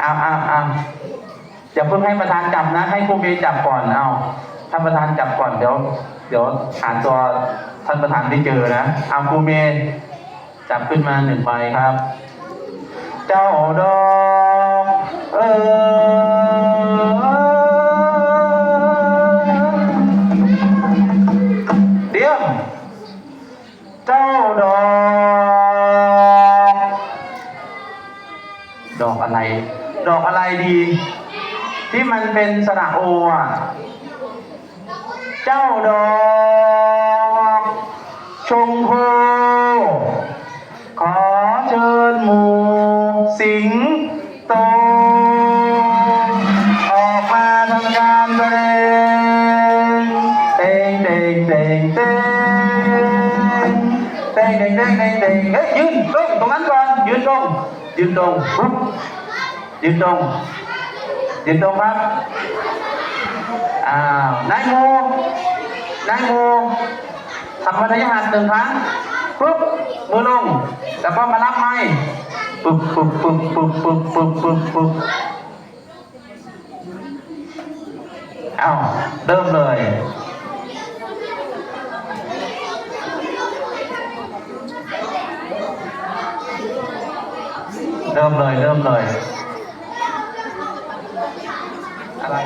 เอาเอาเอาอย่าเพิ่งให้ประธานจับนะ ให้ครูเมย์จับก่อนเอาท่านประธานจับก่อนเดี๋ยว เดี๋ยวหาตัวท่านประธานได้เจอนะเอาครูเมย์จับขึ้นมาหนึ่งใบครับ เจ้าดอก อกอะไร ดอกอะไรดี ที่มันเป็นสระโออะเจ้าดอกชงโคขอเชิญหมู่สิงโต ยืนตรงปุ๊บยืนตรงยืนตรงครับอ้าวนายโมนายโมทำมัธยหัสหนึ่งครั้งปุ๊บมือลง แล้วก็มารับไม้ปุ๊บปุ๊บปุ๊บปุ๊บปุ๊บปุ๊บปุ๊บปุ๊บอ้าวเริ่มเลย เริ่มเลยเริ่มเลย อะไร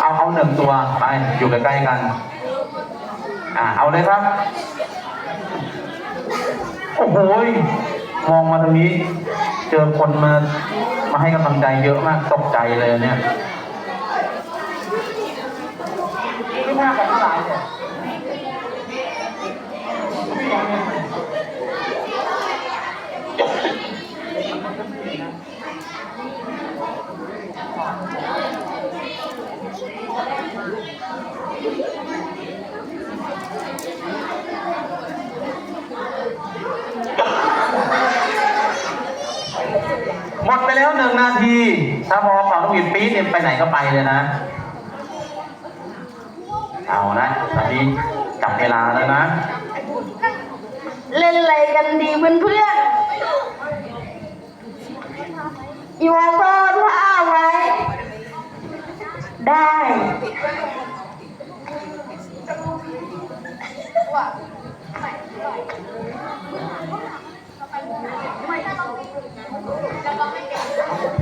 เอาเอาหนึ่งตัวไปอยู่ใกล้ๆกัน อ่าเอาเลยครับ โอ้โหมองมาทางนี้ เจอคนมามาให้กำลังใจเยอะมากตกใจเลยเนี่ยไม่น่ากันเท่าไหร่เนี่ย หมดไปแล้วหนึ่งนาที ถ้าพอเป่าลูกหวีดปี๊ดเนี่ยไปไหนก็ไปเลยนะ เอานะตอนนี้จับเวลาแล้วนะ เล่นอะไรกันดีเพื่อนเพื่อนๆอยู่ว่าซ่อนผ้าไว้ ได้ได้อะไรอีม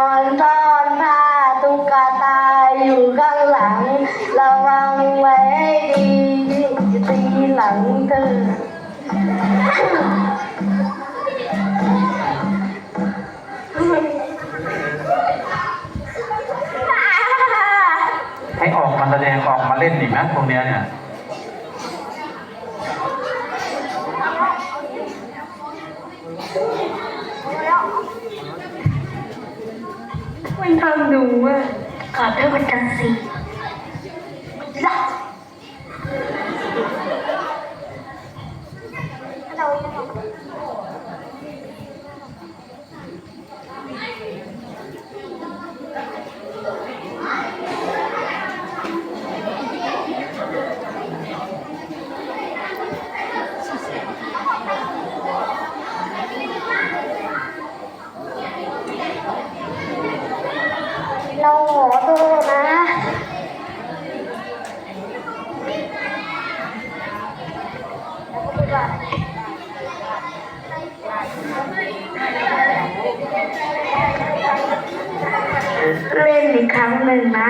ลังเธอให้ออกมาแสดงออกมาเล่นอีกนะตรงเนี้ยเนี่ยไม่ทำดูอะขอเธอเป็นกันสิละเราขอโทษนะ เล่นอีกครั้งหนึ่งนะ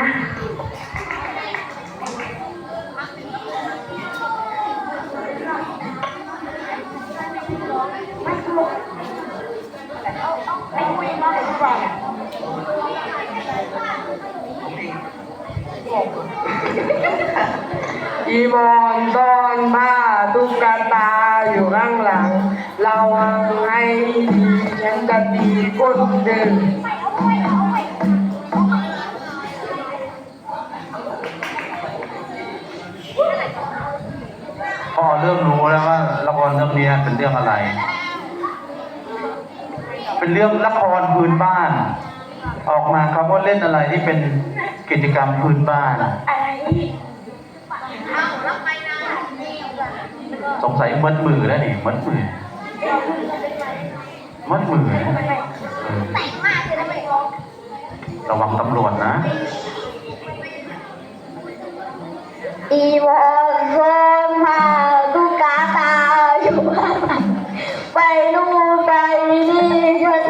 อีมอนซ่อ อยู่ข้างหลังระวังให้ดีฉันจะตีก้นดึงพ่อเริ่มรู้แล้วว่าละครเรื่องนี้เป็นเรื่องอะไร เป็นเรื่องละครพื้นบ้าน ออกมาครับว่าเล่นอะไรที่เป็นกิจกรรมพื้นบ้านอะไร สงสัยมัดมือแล้วนี่มัดมือมัดมือเออระวังตำรวจนะอีวอนโซนพาตุ๊กตาอยู่ข้างหลังไปนู่นไปนี่ฉัน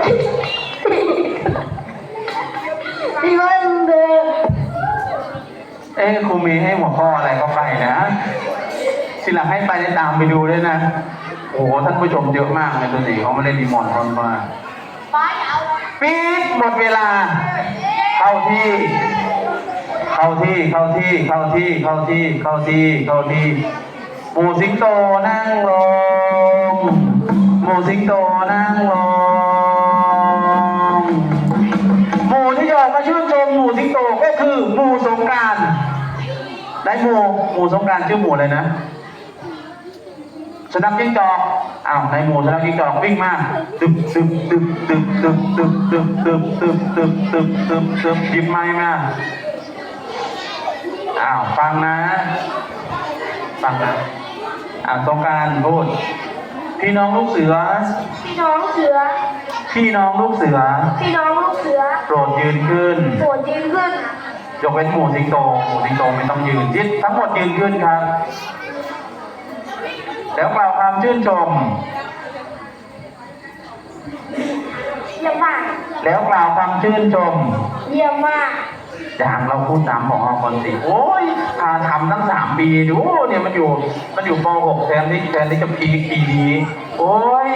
ที่วันเดิมเอ้ครูมีให้หัวข้ออะไรก็ไปนะ ทีหลังให้ไปตามไปดูด้วยนะ โอ้โหท่านผู้ชมเยอะมากเลยตัวสีเขาไมาเล่นดีมอนคนมาปีดหมดเวลา เข้าที่ เข้าที่เข้าที่เข้าที่เข้าที่เข้าที่เข้าที่หมูสิงโตนั่งลงหมูสิงโตนั่งลงหมู่ที่จะออกมาชื่นชมหมู่สิงโตก็คือหมู่สงการได้หมู่หมู่สงการชื่อหมู่อะไรนะ สนับจิ้งจอกอ้าวในหมู่สนับจิ้งจอกวิ่งมาตึบตึบตึบตึบตึบตึบตึบตึบตึบตึบตึบตึบตึบหยิบไม้มาอ้าวฟังนะฟังนะอ้าวสงกรารพูดพี่น้องลูกเสือ พี่น้องเสือ พี่น้องลูกเสือ พี่น้องลูกเสือ โปรดยืนขึ้นปวดยืนขึ้น ยกเว้นหมู่สิงโตหมู่สิงโตไม่ต้องยืนยึดทั้งหมดยืนขึ้นครับ แล้วกล่าวความชื่นชม เยี่ยมมาก แล้วกล่าวความชื่นชม เยี่ยมมากอย่างเราพูดตามของเราคนสิโอ้ยพาทำตั้งสามปีดูเนี่ยมันอยู่ มันอยู่ป .6 แทนที่แทนที่จะพีคปีนี้โอ้ย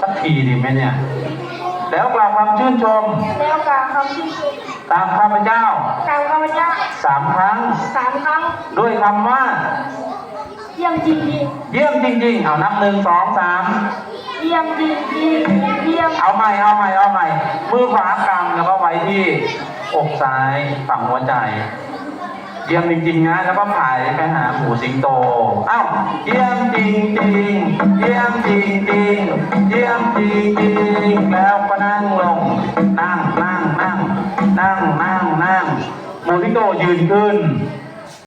สักทีดีไหมเนี่ย แล้วกล่าวความชื่นชม แล้วกล่าวคำชื่นชม ตามข้าพเจ้า ตามข้าพเจ้าสามครั้ง สามครั้ง ด้วยคำว่าเยี่ยมจริงเยี่ยมจริงๆ เอานับหนึ่งสองสามๆเยี่ยมจริงๆเยี่ยมเอาใหม่เอาใหม่เอาใหม่ มือขวากำแล้วก็ไว้ที่อกซ้ายฝั่งหัวใจ เยี่ยมจริงๆนะ แล้วก็ผายไปหาหมูสิงโตเอ้าเยี่ยมจริงจริงๆเยี่ยมจริงจริงๆเยี่ยมจริงจริงๆแล้วก็นั่งลง นั่งนั่งนั่งนั่งนั่งนั่งหมูสิงโตยืนขึ้น